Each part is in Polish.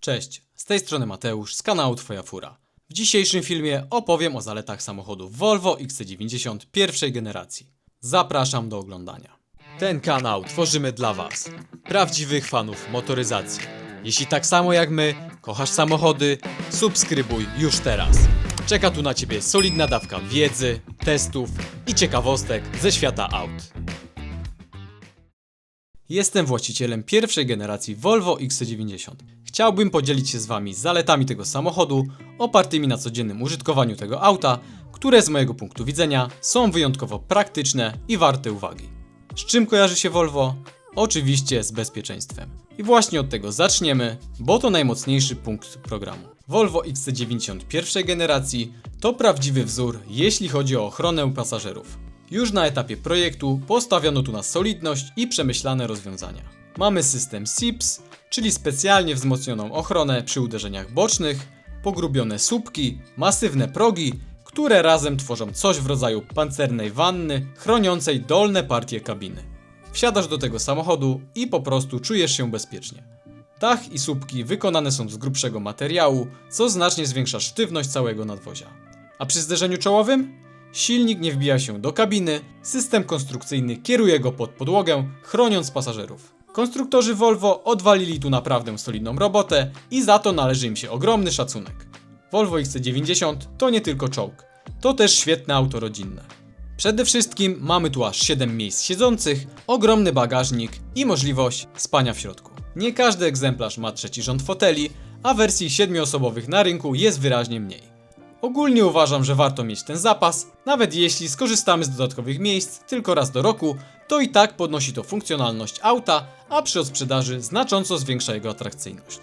Cześć, z tej strony Mateusz z kanału Twoja Fura. W dzisiejszym filmie opowiem o zaletach samochodu Volvo XC90 pierwszej generacji. Zapraszam do oglądania. Ten kanał tworzymy dla Was, prawdziwych fanów motoryzacji. Jeśli tak samo jak my, kochasz samochody, subskrybuj już teraz. Czeka tu na Ciebie solidna dawka wiedzy, testów i ciekawostek ze świata aut. Jestem właścicielem pierwszej generacji Volvo XC90. Chciałbym podzielić się z Wami zaletami tego samochodu, opartymi na codziennym użytkowaniu tego auta, które z mojego punktu widzenia są wyjątkowo praktyczne i warte uwagi. Z czym kojarzy się Volvo? Oczywiście z bezpieczeństwem. I właśnie od tego zaczniemy, bo to najmocniejszy punkt programu. Volvo XC90 pierwszej generacji to prawdziwy wzór, jeśli chodzi o ochronę pasażerów. Już na etapie projektu postawiono tu na solidność i przemyślane rozwiązania. Mamy system SIPS, czyli specjalnie wzmocnioną ochronę przy uderzeniach bocznych, pogrubione słupki, masywne progi, które razem tworzą coś w rodzaju pancernej wanny chroniącej dolne partie kabiny. Wsiadasz do tego samochodu i po prostu czujesz się bezpiecznie. Dach i słupki wykonane są z grubszego materiału, co znacznie zwiększa sztywność całego nadwozia. A przy zderzeniu czołowym? Silnik nie wbija się do kabiny, system konstrukcyjny kieruje go pod podłogę, chroniąc pasażerów. Konstruktorzy Volvo odwalili tu naprawdę solidną robotę i za to należy im się ogromny szacunek. Volvo XC90 to nie tylko czołg, to też świetne auto rodzinne. Przede wszystkim mamy tu aż 7 miejsc siedzących, ogromny bagażnik i możliwość spania w środku. Nie każdy egzemplarz ma trzeci rząd foteli, a wersji 7-osobowych na rynku jest wyraźnie mniej. Ogólnie uważam, że warto mieć ten zapas, nawet jeśli skorzystamy z dodatkowych miejsc tylko raz do roku, to i tak podnosi to funkcjonalność auta, a przy odsprzedaży znacząco zwiększa jego atrakcyjność.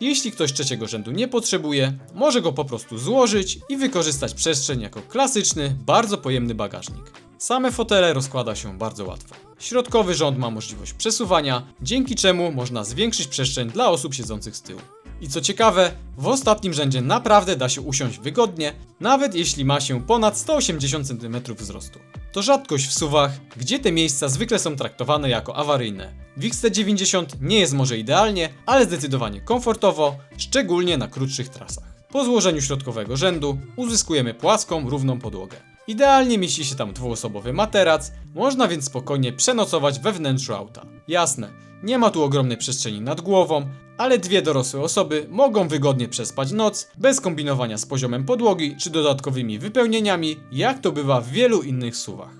Jeśli ktoś trzeciego rzędu nie potrzebuje, może go po prostu złożyć i wykorzystać przestrzeń jako klasyczny, bardzo pojemny bagażnik. Same fotele rozkłada się bardzo łatwo. Środkowy rząd ma możliwość przesuwania, dzięki czemu można zwiększyć przestrzeń dla osób siedzących z tyłu. I co ciekawe, w ostatnim rzędzie naprawdę da się usiąść wygodnie, nawet jeśli ma się ponad 180 cm wzrostu. To rzadkość w suwach, gdzie te miejsca zwykle są traktowane jako awaryjne. W XC90 nie jest może idealnie, ale zdecydowanie komfortowo, szczególnie na krótszych trasach. Po złożeniu środkowego rzędu uzyskujemy płaską, równą podłogę. Idealnie mieści się tam dwuosobowy materac, można więc spokojnie przenocować we wnętrzu auta. Jasne, nie ma tu ogromnej przestrzeni nad głową, ale dwie dorosłe osoby mogą wygodnie przespać noc, bez kombinowania z poziomem podłogi czy dodatkowymi wypełnieniami, jak to bywa w wielu innych suwach.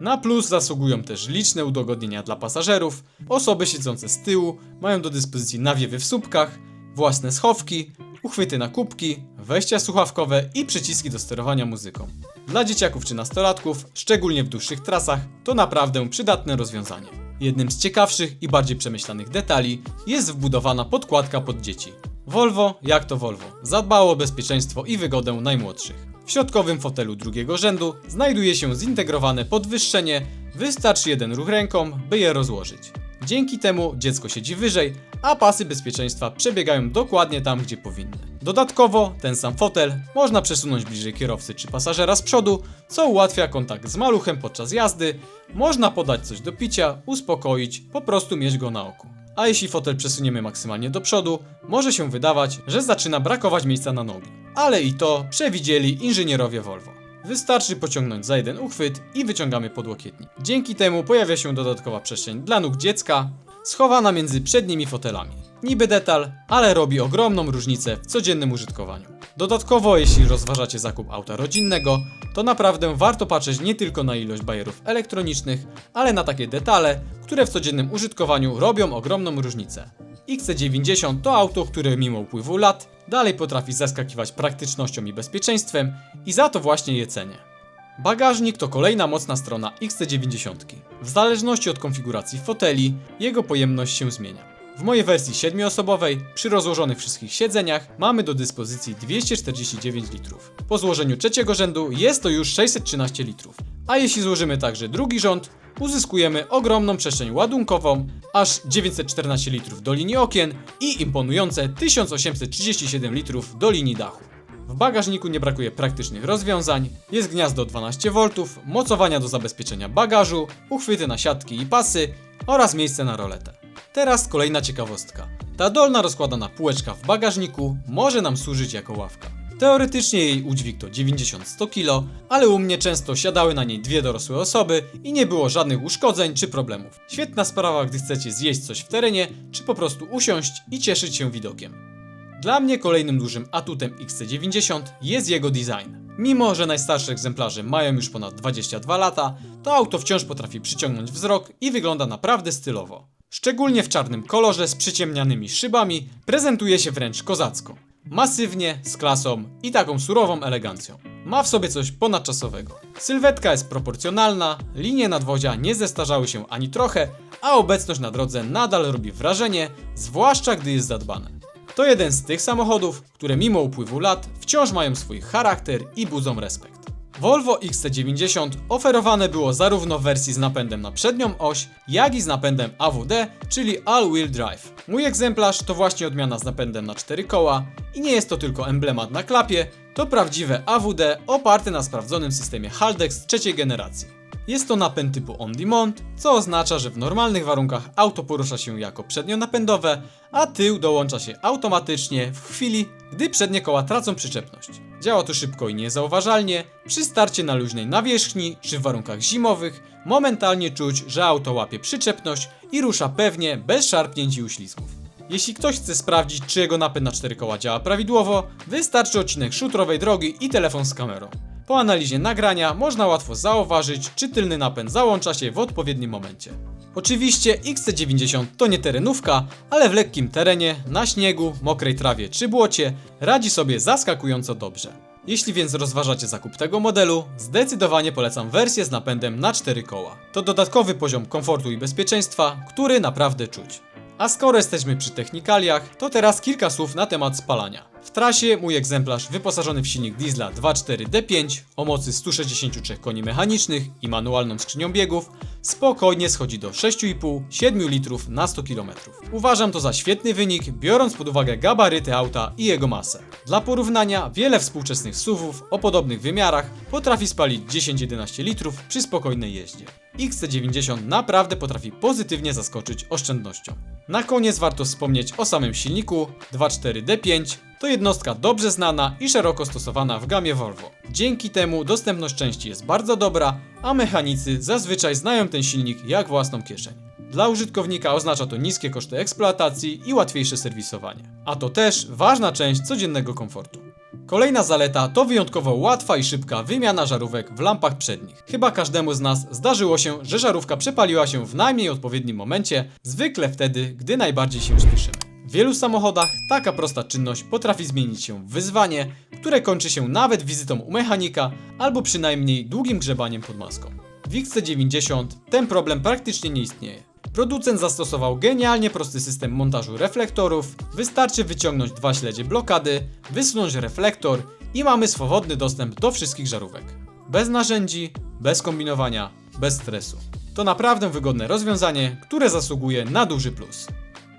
Na plus zasługują też liczne udogodnienia dla pasażerów. Osoby siedzące z tyłu mają do dyspozycji nawiewy w słupkach, własne schowki, uchwyty na kubki, wejścia słuchawkowe i przyciski do sterowania muzyką. Dla dzieciaków czy nastolatków, szczególnie w dłuższych trasach, to naprawdę przydatne rozwiązanie. Jednym z ciekawszych i bardziej przemyślanych detali jest wbudowana podkładka pod dzieci. Volvo, jak to Volvo, zadbało o bezpieczeństwo i wygodę najmłodszych. W środkowym fotelu drugiego rzędu znajduje się zintegrowane podwyższenie, wystarczy jeden ruch ręką, by je rozłożyć. Dzięki temu dziecko siedzi wyżej, a pasy bezpieczeństwa przebiegają dokładnie tam, gdzie powinny. Dodatkowo ten sam fotel można przesunąć bliżej kierowcy czy pasażera z przodu, co ułatwia kontakt z maluchem podczas jazdy. Można podać coś do picia, uspokoić, po prostu mieć go na oku. A jeśli fotel przesuniemy maksymalnie do przodu, może się wydawać, że zaczyna brakować miejsca na nogi. Ale i to przewidzieli inżynierowie Volvo. Wystarczy pociągnąć za jeden uchwyt i wyciągamy podłokietnik. Dzięki temu pojawia się dodatkowa przestrzeń dla nóg dziecka, schowana między przednimi fotelami. Niby detal, ale robi ogromną różnicę w codziennym użytkowaniu. Dodatkowo, jeśli rozważacie zakup auta rodzinnego, to naprawdę warto patrzeć nie tylko na ilość bajerów elektronicznych, ale na takie detale, które w codziennym użytkowaniu robią ogromną różnicę. XC90 to auto, które mimo upływu lat dalej potrafi zaskakiwać praktycznością i bezpieczeństwem i za to właśnie je cenię. Bagażnik to kolejna mocna strona XC90. W zależności od konfiguracji foteli, jego pojemność się zmienia. W mojej wersji 7-osobowej, przy rozłożonych wszystkich siedzeniach, mamy do dyspozycji 249 litrów. Po złożeniu trzeciego rzędu jest to już 613 litrów. A jeśli złożymy także drugi rząd, uzyskujemy ogromną przestrzeń ładunkową, aż 914 litrów do linii okien i imponujące 1837 litrów do linii dachu. W bagażniku nie brakuje praktycznych rozwiązań, jest gniazdo 12V, mocowania do zabezpieczenia bagażu, uchwyty na siatki i pasy oraz miejsce na roletę. Teraz kolejna ciekawostka. Ta dolna rozkładana półeczka w bagażniku może nam służyć jako ławka. Teoretycznie jej udźwig to 90-100 kg, ale u mnie często siadały na niej dwie dorosłe osoby i nie było żadnych uszkodzeń czy problemów. Świetna sprawa, gdy chcecie zjeść coś w terenie, czy po prostu usiąść i cieszyć się widokiem. Dla mnie kolejnym dużym atutem XC90 jest jego design. Mimo, że najstarsze egzemplarze mają już ponad 22 lata, to auto wciąż potrafi przyciągnąć wzrok i wygląda naprawdę stylowo. Szczególnie w czarnym kolorze z przyciemnianymi szybami prezentuje się wręcz kozacko. Masywnie, z klasą i taką surową elegancją. Ma w sobie coś ponadczasowego. Sylwetka jest proporcjonalna, linie nadwozia nie zestarzały się ani trochę, a obecność na drodze nadal robi wrażenie, zwłaszcza gdy jest zadbane. To jeden z tych samochodów, które mimo upływu lat wciąż mają swój charakter i budzą respekt. Volvo XC90 oferowane było zarówno w wersji z napędem na przednią oś, jak i z napędem AWD, czyli All Wheel Drive. Mój egzemplarz to właśnie odmiana z napędem na 4 koła i nie jest to tylko emblemat na klapie, to prawdziwe AWD oparte na sprawdzonym systemie Haldex trzeciej generacji. Jest to napęd typu on demand, co oznacza, że w normalnych warunkach auto porusza się jako przednionapędowe, a tył dołącza się automatycznie w chwili, gdy przednie koła tracą przyczepność. Działa to szybko i niezauważalnie, przy starcie na luźnej nawierzchni czy w warunkach zimowych momentalnie czuć, że auto łapie przyczepność i rusza pewnie, bez szarpnięć i uślizgów. Jeśli ktoś chce sprawdzić, czy jego napęd na 4 koła działa prawidłowo, wystarczy odcinek szutrowej drogi i telefon z kamerą. Po analizie nagrania można łatwo zauważyć, czy tylny napęd załącza się w odpowiednim momencie. Oczywiście XC90 to nie terenówka, ale w lekkim terenie, na śniegu, mokrej trawie czy błocie radzi sobie zaskakująco dobrze. Jeśli więc rozważacie zakup tego modelu, zdecydowanie polecam wersję z napędem na 4 koła. To dodatkowy poziom komfortu i bezpieczeństwa, który naprawdę czuć. A skoro jesteśmy przy technikaliach, to teraz kilka słów na temat spalania. W trasie mój egzemplarz wyposażony w silnik diesla 2.4D5 o mocy 163 koni mechanicznych i manualną skrzynią biegów spokojnie schodzi do 6,5-7 litrów na 100 km. Uważam to za świetny wynik, biorąc pod uwagę gabaryty auta i jego masę. Dla porównania, wiele współczesnych SUVów o podobnych wymiarach potrafi spalić 10-11 litrów przy spokojnej jeździe. XC90 naprawdę potrafi pozytywnie zaskoczyć oszczędnością. Na koniec warto wspomnieć o samym silniku 2.4D5. To jednostka dobrze znana i szeroko stosowana w gamie Volvo. Dzięki temu dostępność części jest bardzo dobra, a mechanicy zazwyczaj znają ten silnik jak własną kieszeń. Dla użytkownika oznacza to niskie koszty eksploatacji i łatwiejsze serwisowanie. A to też ważna część codziennego komfortu. Kolejna zaleta to wyjątkowo łatwa i szybka wymiana żarówek w lampach przednich. Chyba każdemu z nas zdarzyło się, że żarówka przepaliła się w najmniej odpowiednim momencie, zwykle wtedy, gdy najbardziej się spieszymy. W wielu samochodach taka prosta czynność potrafi zmienić się w wyzwanie, które kończy się nawet wizytą u mechanika albo przynajmniej długim grzebaniem pod maską. W XC90 ten problem praktycznie nie istnieje. Producent zastosował genialnie prosty system montażu reflektorów. Wystarczy wyciągnąć dwa śledzie blokady, wysunąć reflektor i mamy swobodny dostęp do wszystkich żarówek. Bez narzędzi, bez kombinowania, bez stresu. To naprawdę wygodne rozwiązanie, które zasługuje na duży plus.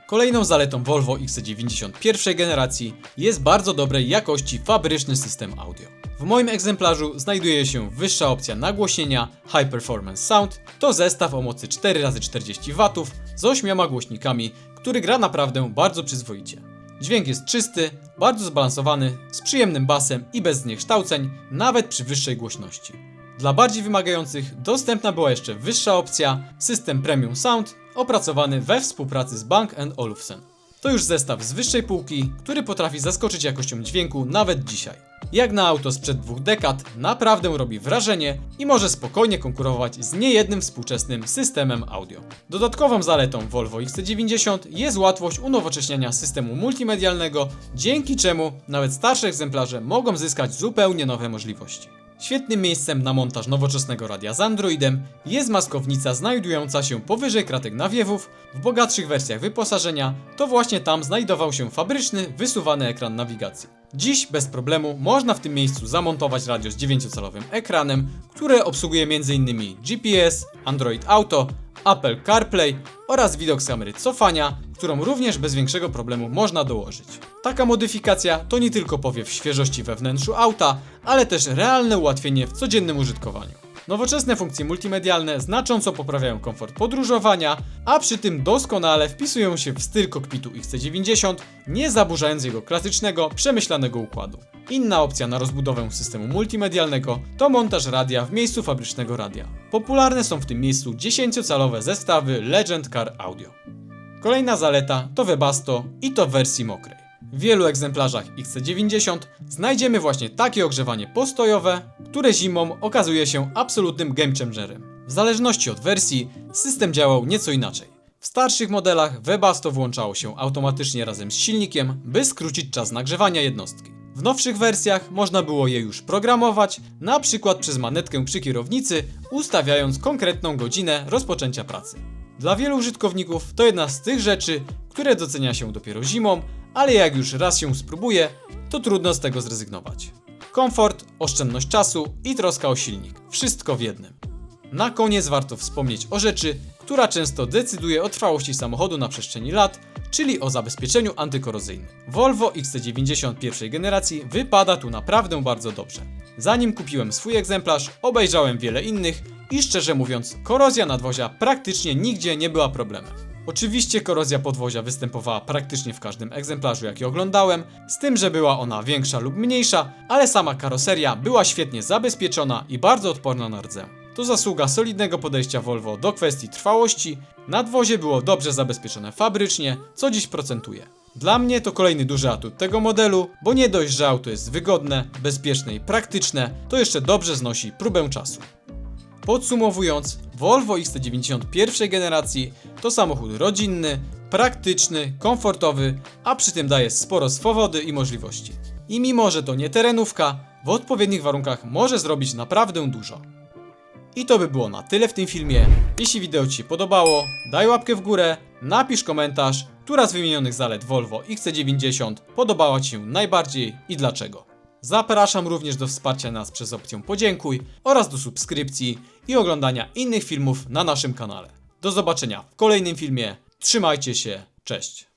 Kolejną zaletą Volvo XC90 pierwszej generacji jest bardzo dobrej jakości fabryczny system audio. W moim egzemplarzu znajduje się wyższa opcja nagłośnienia High Performance Sound. To zestaw o mocy 4x40 W z 8 głośnikami, który gra naprawdę bardzo przyzwoicie. Dźwięk jest czysty, bardzo zbalansowany, z przyjemnym basem i bez zniekształceń, nawet przy wyższej głośności. Dla bardziej wymagających dostępna była jeszcze wyższa opcja System Premium Sound, opracowany we współpracy z Bang Olufsen. To już zestaw z wyższej półki, który potrafi zaskoczyć jakością dźwięku nawet dzisiaj. Jak na auto sprzed dwóch dekad, naprawdę robi wrażenie i może spokojnie konkurować z niejednym współczesnym systemem audio. Dodatkową zaletą Volvo XC90 jest łatwość unowocześniania systemu multimedialnego, dzięki czemu nawet starsze egzemplarze mogą zyskać zupełnie nowe możliwości. Świetnym miejscem na montaż nowoczesnego radia z Androidem jest maskownica znajdująca się powyżej kratek nawiewów. W bogatszych wersjach wyposażenia to właśnie tam znajdował się fabryczny, wysuwany ekran nawigacji. Dziś bez problemu można w tym miejscu zamontować radio z 9-calowym ekranem, które obsługuje m.in. GPS, Android Auto, Apple CarPlay oraz widok z kamery cofania, którą również bez większego problemu można dołożyć. Taka modyfikacja to nie tylko powiew świeżości we wnętrzu auta, ale też realne ułatwienie w codziennym użytkowaniu. Nowoczesne funkcje multimedialne znacząco poprawiają komfort podróżowania, a przy tym doskonale wpisują się w styl kokpitu XC90, nie zaburzając jego klasycznego, przemyślanego układu. Inna opcja na rozbudowę systemu multimedialnego to montaż radia w miejscu fabrycznego radia. Popularne są w tym miejscu 10-calowe zestawy Legend Car Audio. Kolejna zaleta to Webasto i to w wersji mokrej. W wielu egzemplarzach XC90 znajdziemy właśnie takie ogrzewanie postojowe, które zimą okazuje się absolutnym game changerem. W zależności od wersji system działał nieco inaczej. W starszych modelach Webasto włączało się automatycznie razem z silnikiem, by skrócić czas nagrzewania jednostki. W nowszych wersjach można było je już programować, na przykład przez manetkę przy kierownicy, ustawiając konkretną godzinę rozpoczęcia pracy. Dla wielu użytkowników to jedna z tych rzeczy, które docenia się dopiero zimą, ale jak już raz się spróbuje, to trudno z tego zrezygnować. Komfort, oszczędność czasu i troska o silnik. Wszystko w jednym. Na koniec warto wspomnieć o rzeczy, która często decyduje o trwałości samochodu na przestrzeni lat, czyli o zabezpieczeniu antykorozyjnym. Volvo XC90 pierwszej generacji wypada tu naprawdę bardzo dobrze. Zanim kupiłem swój egzemplarz, obejrzałem wiele innych i szczerze mówiąc, korozja nadwozia praktycznie nigdzie nie była problemem. Oczywiście korozja podwozia występowała praktycznie w każdym egzemplarzu, jaki oglądałem, z tym, że była ona większa lub mniejsza, ale sama karoseria była świetnie zabezpieczona i bardzo odporna na rdzę. To zasługa solidnego podejścia Volvo do kwestii trwałości. Nadwozie było dobrze zabezpieczone fabrycznie, co dziś procentuje. Dla mnie to kolejny duży atut tego modelu, bo nie dość, że auto jest wygodne, bezpieczne i praktyczne, to jeszcze dobrze znosi próbę czasu. Podsumowując, Volvo XC90 pierwszej generacji to samochód rodzinny, praktyczny, komfortowy, a przy tym daje sporo swobody i możliwości. I mimo, że to nie terenówka, w odpowiednich warunkach może zrobić naprawdę dużo. I to by było na tyle w tym filmie. Jeśli wideo Ci się podobało, daj łapkę w górę, napisz komentarz, która z wymienionych zalet Volvo XC90 podobała Ci się najbardziej i dlaczego. Zapraszam również do wsparcia nas przez opcję podziękuj oraz do subskrypcji i oglądania innych filmów na naszym kanale. Do zobaczenia w kolejnym filmie. Trzymajcie się, cześć.